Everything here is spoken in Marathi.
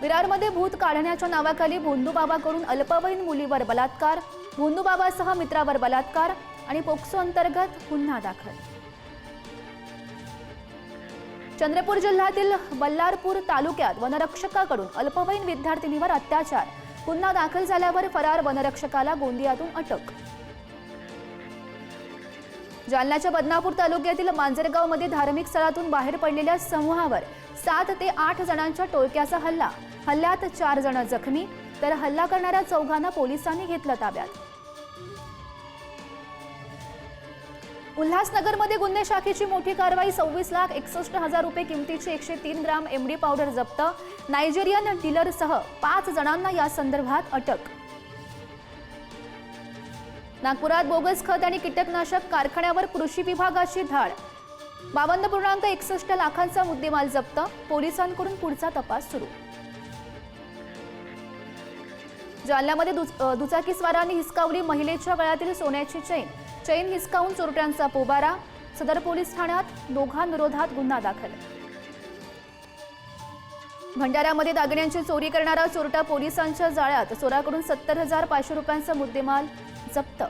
विरारमध्ये भूत काढण्याच्या नावाखाली भोंदूबाबाकडून अल्पवयीन मुलीवर बलात्कार भोंदूबाबासह मित्रावर बलात्कार आणि पोक्सो अंतर्गत गुन्हा दाखल. चंद्रपूर जिल्ह्यातील बल्लारपूर तालुक्यात वनरक्षकाकडून अल्पवयीन विद्यार्थिनीवर अत्याचार. गुन्हा दाखल झाल्यावर फरार वनरक्षकाला गोंदियातून अटक. जालन्याच्या बदनापूर तालुक्यातील मांजरगावमध्ये धार्मिक स्थळातून बाहेर पडलेल्या समूहावर सात ते आठ जणांच्या टोळक्याचा हल्ला. हल्ल्यात चार जण जखमी तर हल्ला करणाऱ्या चौघांना पोलिसांनी घेतलं ताब्यात. उल्हासनगरमध्ये गुन्हे शाखेची मोठी कारवाई सव्वीस लाख एकसष्ट हजार रुपये किमतीची एकशे तीन ग्राम एमडी पावडर जप्त. नायजेरियन डीलरसह पाच जणांना या संदर्भात अटक. नागपुरात बोगस खत आणि कीटकनाशक कारखान्यावर कृषी विभागाची धाड बावन्न पूर्णांक एकसष्ट लाखांचा मुद्देमाल जप्त पोलिसांकडून पुढचा तपास सुरू. जालन्यामध्ये दुचाकीस्वारांनी हिसकावली महिलेच्या गळ्यातील सोन्याची चैन. चैन हिसकावून चोरट्यांचा पोबारा. सदर पोलीस ठाण्यात दोघांविरोधात गुन्हा दाखल. भंडाऱ्यामध्ये दागिन्यांची चोरी करणारा चोरटा पोलिसांच्या जाळ्यात चोराकडून सत्तर हजार पाचशे रुपयांचा मुद्देमाल. जप्त.